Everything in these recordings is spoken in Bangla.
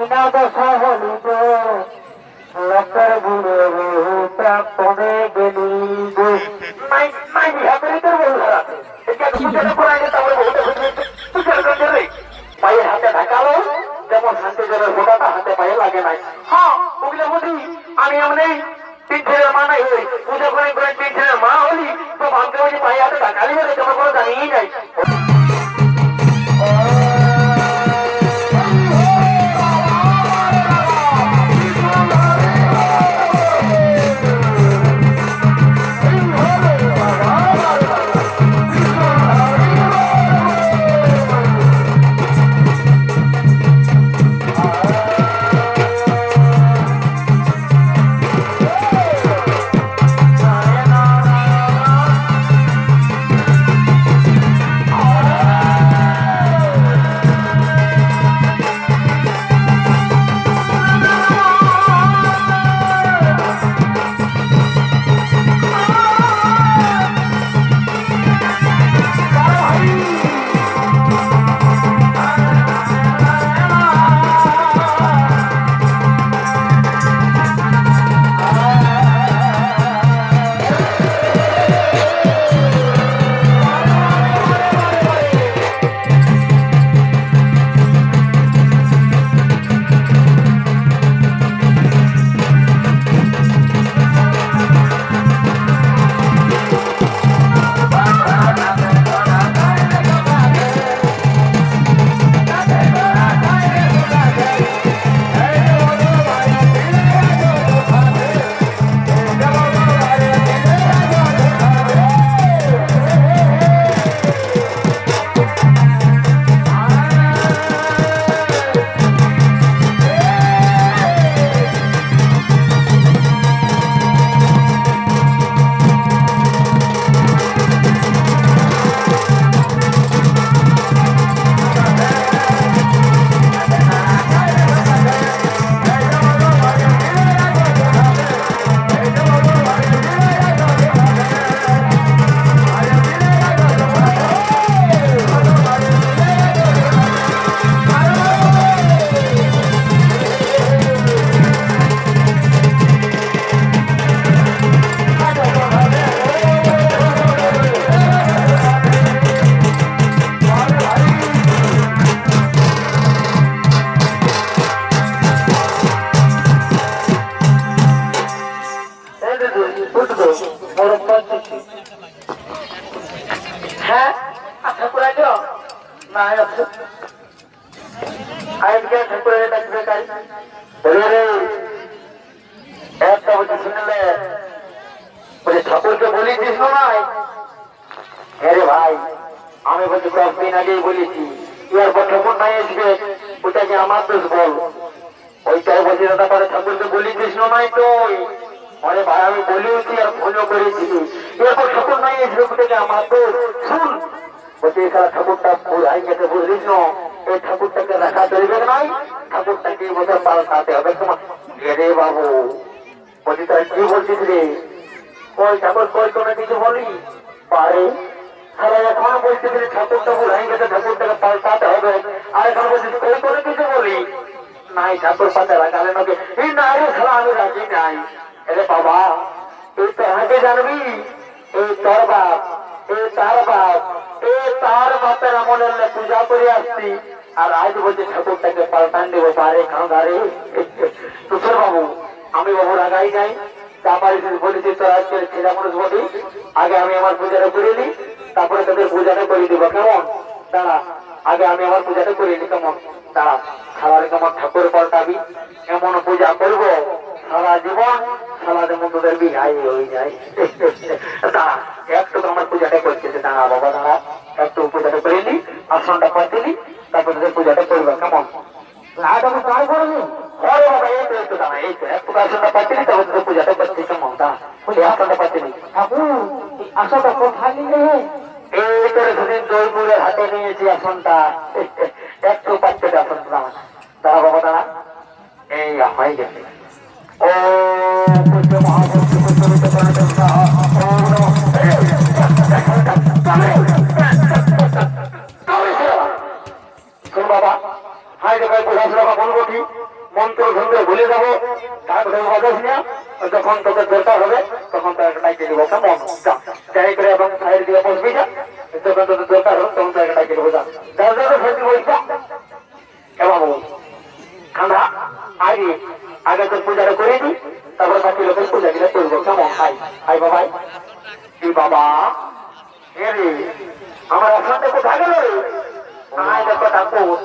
যাই আমার বাবু তাই কি বলছিস রে? ওই ঠাকুর কই কোনো কিছু বলি? পারে কই বলি না রে সারা আমি রাজি নাই। বাবা এই তো আগে জানবি এই তোর বাপ এই তার বাপ এই তার বাপের আমলের পূজা করে আসছি। আর আজ বলছে ঠাকুরটাকে পাল্টান দেবো পারে খাঁধারে তুষার বাবু আমি বাবু রাগাই নাই। তা পারি বলেছি, তোর আজকে ছেলে মানুষ বলি আগে আমি আমার পূজাটা করে নিই, তারপরে তোদের পূজাটা করে দিব। কেমন? দাঁড়া, আগে আমি আমার পূজাটা করে নিই, কেমন? কেমন ঠাকুর পাল্টাবি? এমন পূজা করব? সারা জীবন সারা যেমন তোদের বিহাই হয়ে যায় দাঁড়া, একটু আমার পূজাটা করতেছে। দাঁড়া, বাবা, দাঁড়া, একটু পূজাটা করে নি আসনটা পাতে নি তারপর তোদের পূজাটা করবে কেমন? লাগানো ট্রাই করবি আরে বাবা এই তো একটু দাঁড়া এই তো একটু আসনটা পাতে নি তারপর তোদের পূজাটা কেমন? দাঁড়া ওই আসনটা পাতে নি। ঠাকুর আসলে কোথায় নিলে? এই করে সেদিন জয়পুরের হাতে নিয়েছি আসনটা একটু যখন তোকে দরকার হবে, তখন তোকে ডাইকে দিব কেমন? চাই করে এবং সাইড দিয়ে বসবি, যা যখন তোকে দরকার হবে তখন তোকে ডাইকে দিব যা যাও যাও ফেলবি বলছা এ বাবু আমরা আগে আগে তোর পূজাটা করে দিই তারপরে বাকি লোকের পূজা গিলা করব কেমন হাই হাই বাবাই কি বাবা এ রে আমার আপনাদের কোথায় গেল রে আয় দেখো ঠাকুর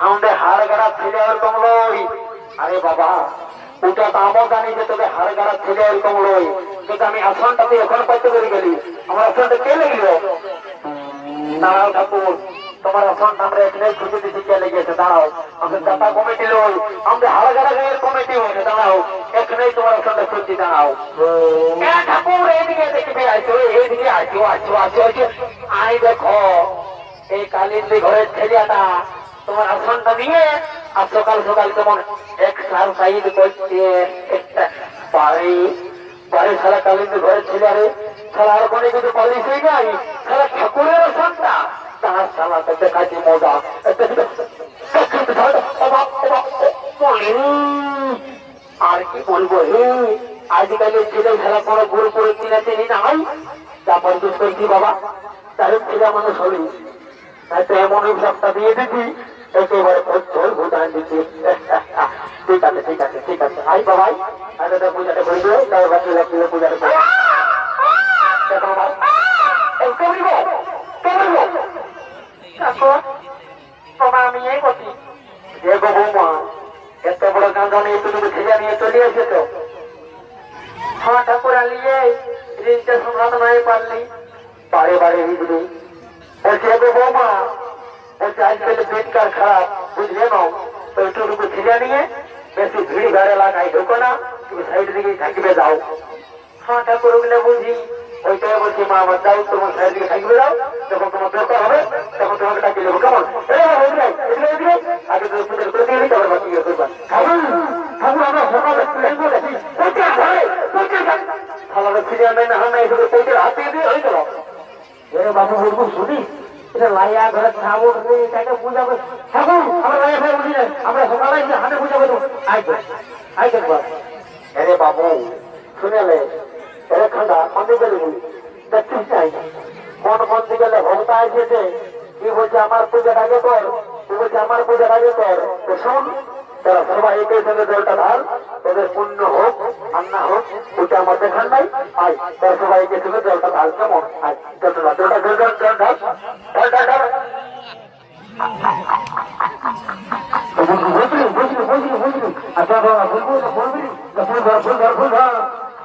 আমাদের হাড় গাড়া ছেলে এরকম লই আরে বাবা ওটা তো আমার জানি যে তোকে হাড় গাড়া ছেলে এরকম লই কিন্তু আমি আসনটাতে এখন পাইতে করে গেলি আমার আসনটা কে লেগেছিল দাঁড়াও ঠাকুর আসনটা আমরা এখানে খুঁজে দিতে কে লেগেছে দাঁড়াও আমাদের দাতা কমিটি লই আমাদের হাড় গাড়া গায়ের কমিটি হয়েছে দাঁড়াও এখানেই ঠাকুরের আসনটা তার সালাতে দেখাচ্ছি মজা আর কি বলব হে আজকালের ছেলে খেলা পড়া গোল করে কিনা চিনি নাই যা পরিচয় করছি বাবা তার ছেলে মানুষ হলি তাই এমন সবটা দিয়ে দিচ্ছি একেবারে প্রচুর ভুটান দিচ্ছি ঠিক আছে ঠিক আছে ঠিক আছে আই বাবাই আগে পূজাটা করে দিও তারপর বাকি পূজাটা করে দেখো বাবা এই কে বলব কে বলব গো বৌমা, এত বড় কাঁদা নিয়ে তুমি ছেলে নিয়ে চলে এসেছ। হ্যাঁ ঠাকুর আলিয়ে ঋণটা সম্রাট নাই পারলি? বারে বারে হিজড়ি। বলছি গো বৌমা, বলছি আজকাল দিনকার খারাপ, বুঝলে না? তো একটুটুকু ছেলে নিয়ে বেশি ভিড় গাড়ি লাগাই ঢুকো না, তুমি সাইড দিকে থাকবে, যাও। হ্যাঁ ঠাকুর বুঝি। ওইটাই বলছি মা আমার যাও তোমার সাইড দিকে থাকবে যাও যখন তোমার দরকার হবে তখন তোমাকে ডাকি দেবো কেমন আয়। আগে ইয়ে আমরা সকালে হয় হাত হয়ে শুনি পূজা করব তো আই আরে বাবু শুনেলে এরে খান্ডা মন্দি গেলি চাই? কোন মন্দি গেলে ভক্তা এসেছে কি বলছে, আমার পূজার আগে কর কি বলছে, আমার পূজার আগে কর। তো শোন, তারা সবাই একই সঙ্গে জলটা ঢাল তোদের পুণ্য হোক আর হোক, ওটা আমার দেখার নাই। আয়, তারা সবাই একই সঙ্গে জলটা ঢাল, কেমন? আয় জলটা জলটা জল জল জল ঢাল ঢাল ঢাল ঢাল। বুঝলি বুঝলি বুঝলি বুঝলি। আচ্ছা বাবা বলব না বলবি ফুল ধর ফুল ধর ফুল ধর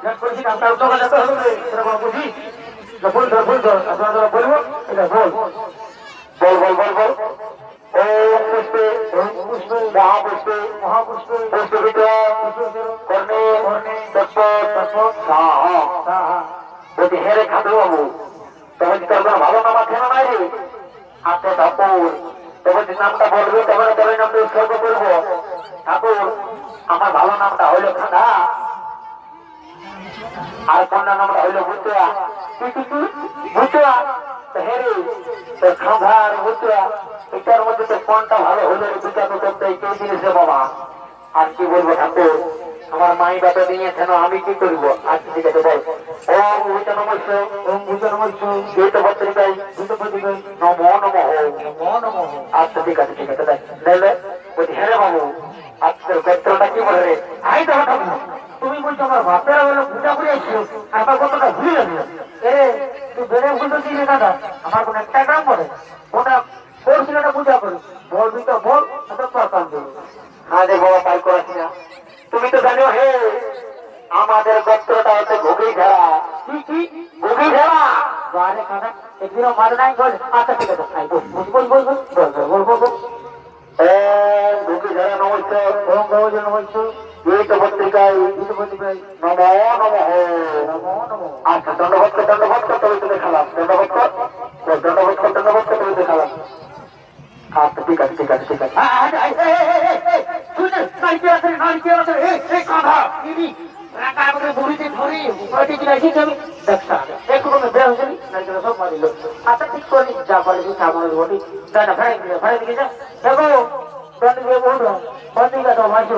আপনার দোকান যেতে হবে সেরকম বুঝি ফুল ধর ফুল ধর আপনারা বলব এটা বল বল বল বল বল ওম পুষ্পে ওম পুষ্পে মহাপুষ্পে মহাপুষ্পে পুষ্পিত কর্ণে কর্ণে তৎপ তৎপ সাহ সাহ বলছি হেরে খাদু বাবু তবে কি তোর ভালো নাম আছে না নাই রে আচ্ছা ঠাকুর তবে যে নামটা বলবে তবে তবে নামটা উৎসর্গ করব ঠাকুর আমার ভালো নামটা হইল খাদা আর কন্যা নামটা হইল ভুতুয়া। ভুতুয়া? তো হেরে তো খাঁধা আর ভুতুয়া। এটার মধ্যে তো কোনটা ভালো হলো দুটা তো করতে কে জিনিস বাবা। আর কি বলব ঠাকুর? আমার মাই বাবা দিয়েছেন আমি কি করব? আচ্ছা ঠিক আছে বল ওম ভূত নমস্য ওম ভূত নমস্য গীত পত্রিকায় গীত পত্রিকায় নমো নমঃ নমো নমঃ আচ্ছা ঠিক আছে ঠিক আছে দেখ নেলে বলছি হ্যাঁ বাবু আজকের গোত্রটা কি বলে রে? আই তো ঠাকুর বলছো আমার বাপেরা হলো পূজা করে এসছো আমার কতটা ভুলে যাবে এ তুই বেড়ে বুঝতে দিলে দাদা আমার কোন একটা গ্রাম পড়ে ওটা করছিল না পূজা করে বলবি তো বল অত প্রকাশ দেবো হ্যাঁ রে বাবা তাই করাছি না তুমি তো জানো হে আমাদের গোত্রটা হচ্ছে ঘুগি কি কি ঘুগি খেলা আরে কাদা একদিনও মার নাই বল আচ্ছা ঠিক আছে আই বল বল বল বল বল বল বল বল ঘুগি খেলা নমস্কার ওম গৌজ নমস্কার পীড়িত পত্রিকায় নম নম আচ্ছা দণ্ডভক্ত দণ্ডভক্ত তবে তো দেখালাম। দণ্ডভক্ত দণ্ডভক্ত দণ্ডভক্ত তবে দেখালাম। আচ্ছা ঠিক আছে ঠিক আছে দেখো বন্ধু বন্ধু বন্ধু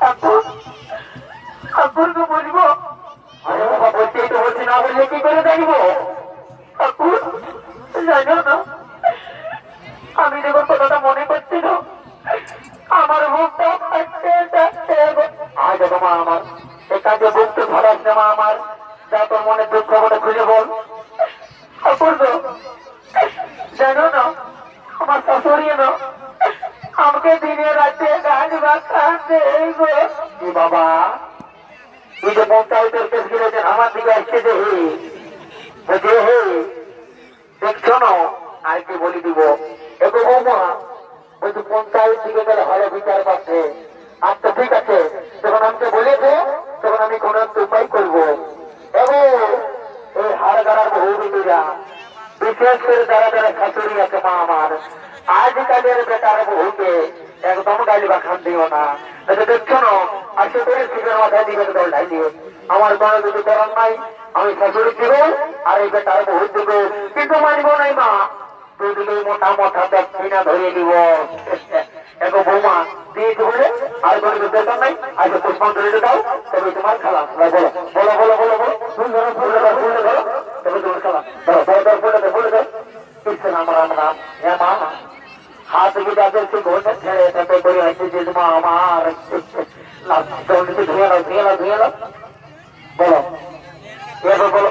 ঠাকুর ঠাকুরকে বলব। বলছি তো বলছি না বললে কি করে জানিব উপায় করব। এবং এই হাড় গাড়ার বহু বিটিরা বিশেষ করে যারা যারা শাশুড়ি আছে মা আমার, আজকালের বেটার বহুকে একদম গালি বা খান দিও না। এটা দেখছ না আসে করে শিখের মাথায় দিবে দল ঢাই দিয়ে। আমার কোনো কিছু করার নাই, আমি শাশুড়ি দিব, আর এই বেটার বহু দিব। কিন্তু মানিব নাই মা তুই দিলে মোটা মোটা না, ধরিয়ে দিব। এগো বৌমা দিয়েছি বলে আর কিছু দরকার নাই আজকে পুষ্পাঞ্জলি দাও তবে তোমার খেলা বলো বলো বলো বলো বলো ধরো ফুল ধরো ফুল ধরো তবে তোমার খেলা ধরো বলো ধরো ফুল ধরো ফুল ধরো কৃষ্ণ নাম রাম নাম হ্যাঁ মা হাত গিটাদের সে ঘোষা ছেড়ে তাতে করে হয়েছে যে মা আমার ধুয়ে নাও ধুয়ে নাও ধুয়ে নাও বলো এবার বলো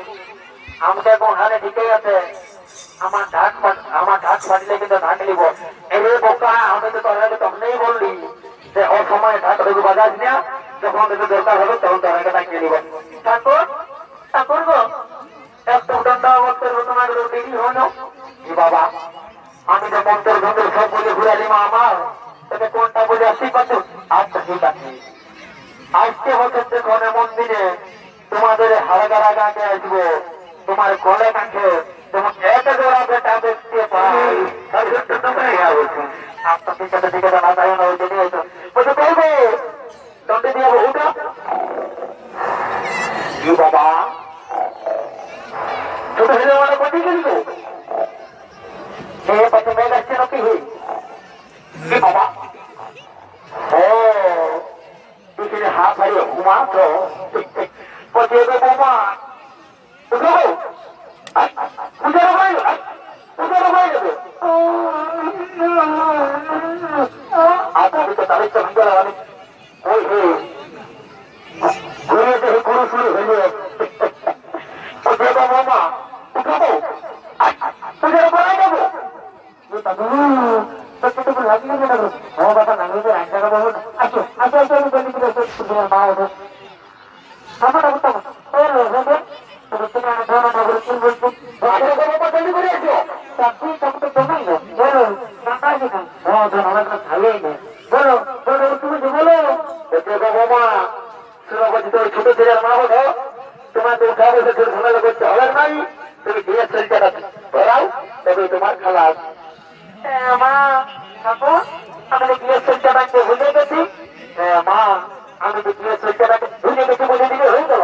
ঠিকই আছে আমার ঢাক আমার ঢাক ফাটলে কিন্তু ঢাক নিব। এবার বোকা, আমি তো তোর আগে তখনই বললি যে অসময়ে ঢাক ঢুকু বাজাস না, যখন তোকে দরকার হবে তখন তোর আগে ঢাক নিব। ঠাকুর ঠাকুর গো একটু দণ্ড অবস্থার তোমার দেরি হলো কি বাবা, আমি যে মন্ত্র যন্ত্র সব বলে ঘুরালি মা আমার, তোকে কোনটা বলে আসি পাচ্ছ আচ্ছা ঠিক আছে। আজকে হচ্ছে দিনে তোমাদের হাড়গাড়া গাঁকে আসব তোমার গলে কাছে তোমার এক জোড়া বেটা দেখতে পাই ঠিক আছে ঠিক আছে না তাই না, ওই জন্য বলছে বলব দণ্ডে দিয়ে বহুটা কি বাবা? ছোট ছেলে কোথায় গেলি গো সে পাশে মেয়ে যাচ্ছে নাকি? কি বাবা? ও তুই হাত হারিয়ে বলছে এগো বাবা হয়ে যাবে আচ্ছা আমি তো তাদের চোখ গেলাম আমি ওই গুরু শুরু হইলে বলছে এগো বাবা ছোট ছেলের মা হলো তোমাকে উঠা বসে ঝামেলা করতে হবে নাই তুমি বিয়ে চলতে ধরাও তবে তোমার খালা হ্যাঁ, মা ঠাকুর আমি তো বিয়ে চলতে ভুলে গেছি মা আমি বিয়ে চলতে ভুলে গেছি বলে দিলে হয়ে গেল।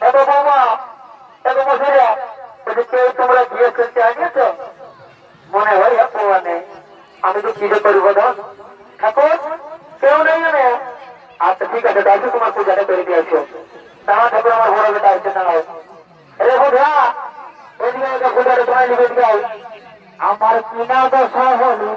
এত বাবা এত মশাইরা বলছে কেউ তোমরা গিয়ে ফেলতে আনিয়েছ? মনে হয় হ্যাঁ নেই। আমি তো কিসে করি বলো ঠাকুর, কেউ নেই মানে আচ্ছা ঠিক আছে, তাহলে তোমার পূজাটা করে দিয়েছ আমার ঠাকুর, আমার বড় বেটা আছে দাঁড়াও। রে বোঝা এদিকে পূজাটা তোমায় দিয়ে আমার কিনা দশা হলি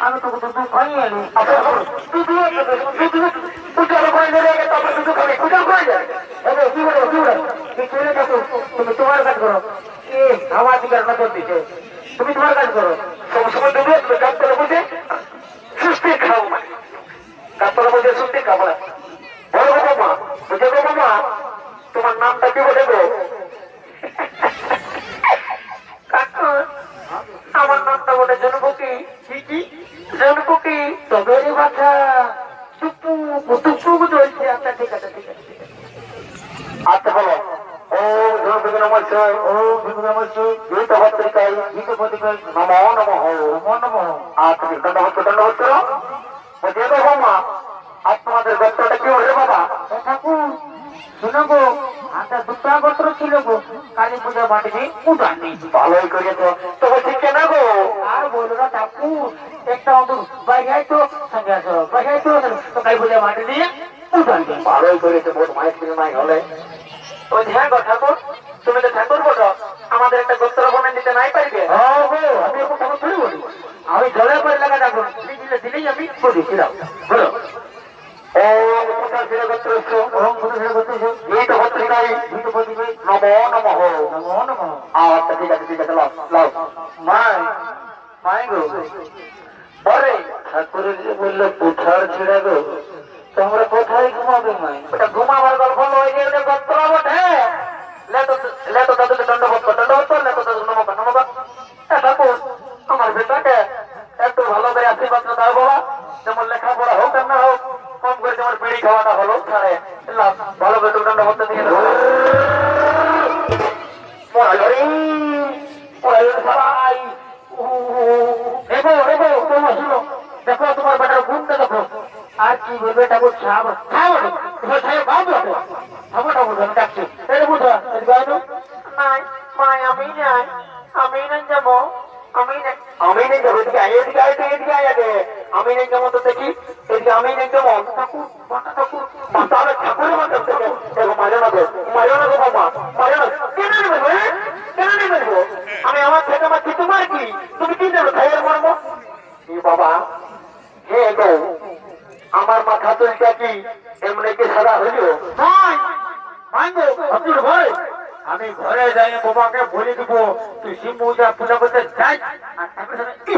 আমি তো খাই এলি তুই তুই তুই তুই তুই এবে কি বলো কি বলো? কি চলে তুমি তোমার কাজ করো। এ আমার দিকে নজর দিছে। তুমি তোমার কাজ করো সবসময় ডুবে তুমি কাপড়ে বুঝে সুস্থি খাও মানে কাপড়ে বুঝে সুস্থি খাব না বলো গো বাবা বুঝে গো বাবা তোমার নামটা কি বলে গো কাকু আমার নামটা বলে জনপুকি কি কি জনপুকি তবেরই বাচ্চা টুকু টুকু চলছে আচ্ছা ঠিক আছে ঠিক আছে ঠিক আছে আচ্ছা বলো ও জনপুকি নমস্কার ও ভিভু নমস্কার গীত ভদ্রিকাই গীত প্রতিকার নমো নমঃ নমো নমো আচ্ছা দণ্ডবত দণ্ডবত করো বুঝে গো বাবা আজ তোমাদের গোত্রটা কি হলে বাবা এ ঠাকুর শুনো গো আচ্ছা দুটা গোত্র ছিল গো কালী পূজা মাটি নেই। উঠান নেই ভালোই করেছ। তো বলছি কেন গো। ঠাকুর একটা অন্তর বাইরে তো নাই। হলে। ওই হ্যাঁ গো ঠাকুর, তুমি তো ঠাকুর বলো, আমাদের একটা গোত্র বনে দিতে নাই ও গো, আমি এখন ঠাকুর আমি লাগা দিলে দিলেই আমি বলি বলো। আচ্ছা ঠিক আছে ঠিক ঠাকুরের যে বলল পুঠার ছেড়ে গো তোমরা কোথায় ঘুমাবে মাই ওটা ঘুমাবার গল্প নয় যে ওটা গোত্র বটে লেতো লেতো দাদু দণ্ডবত দণ্ডবত লেতো দাদু নমক নমক ঠাকুর আমার বেটাকে ভালো করে আশীর্বাদ দাও বাবা। যেমন লেখাপড়া হোক আর না হোক, কম করে যেমন বিড়ি খাওয়াটা হলো লাভ ভালো করে দিয়ে তোমরা তোমার তোমার তো। নাই আমি নাই আমি নাই যাব। আমি নেবে নেবে আমার থেকে মারছি তোমার কি তুমি কি মর্ম কি বাবা হে গো আমার মাথা তুলটা কি এমনি কি সাদা হইল ভাই আমি ঘরে যাই বাবাকে বলে দিব, তুই শিব পূজা পূজা করতে যাই? কি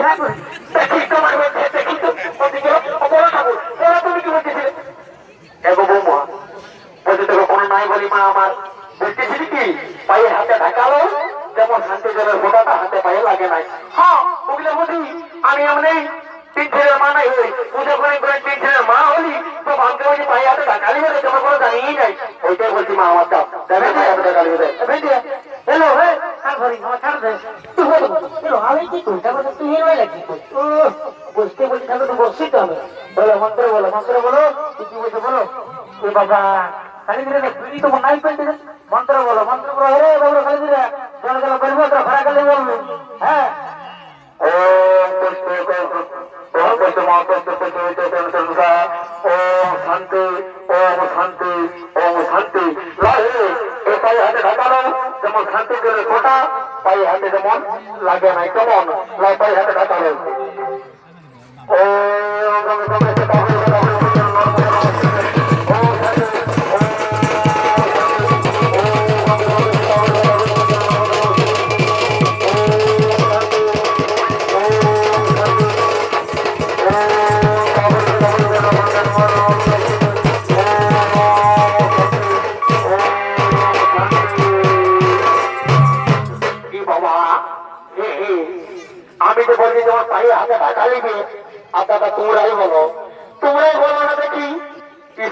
তোকে কোনো নাই বলি মা আমার। বলতেছিলি কি পায়ে হাতে ঢাকালো, যেমন ফোটাটা হাতে পায়ে লাগে নাই। হ্যাঁ আমি তিন ছেলের মা নাই হই। পুজো করে করে তিন ছেলের মা হলি, তো ভাবতে বলছি পায়ে হাতে ঢাকালি বলে তোমার কোনো জানিই নাই। ওইটাই বলছি মা আমার দাও দেবে পায়ে হাতে ঢাকালি বলে হ্যালো হে কাল ভরি আমার ছাড় দে। তুই বলো হ্যালো, আমি কি করি তারপর তুই হেরো লাগি ও বুঝতে বলছি তাহলে তো বসছি তো আমি বলো, মন্ত্র বলো মন্ত্র বলো, কি বলছো বলো? এ বাবা হে বাবা খালি দিলে জল জল বলব তো খরা গেলে বলব ওম পুষ্পে করতে প্রচলিত তন্ত্রসা ওম শান্তি ওম শান্তি ওম শান্তি লাগে এ পায়ে হাতে ঢাকানো যেমন শান্তি করে ফোটা পায়ে হাতে যেমন লাগে নাই কেমন লাই পায়ে হাতে ঢাকানো ওম দাদা, তোমরাই বলো। তোমরাই বলো না দেখি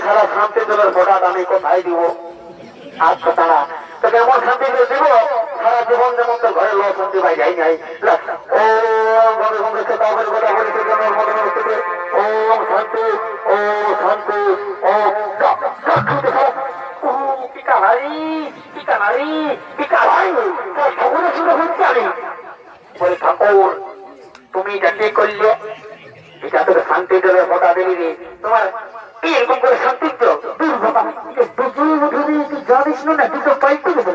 সারা শান্তি জলের ফোটাটা আমি কোথায় দিব? আচ্ছা তারা তোকে এমন শান্তি করে দিব, সারা জীবন যেমন তোর ঘরে লো শান্তি পাই, যাই নাই। ও ঘরে ঘরে সে তাদের কথা বলি সে জন্য করতে ওম শান্তি ও শান্তি ও পিকাহারি পিকাহারি পিকাহারি তুমি এটা কি করলে? এটা তোর শান্তি দেবে ফোটা দেবি। তোমার এরকম করে শান্তি তো দূর বাবা তুই জানিস না দুটো পাইতে দেবে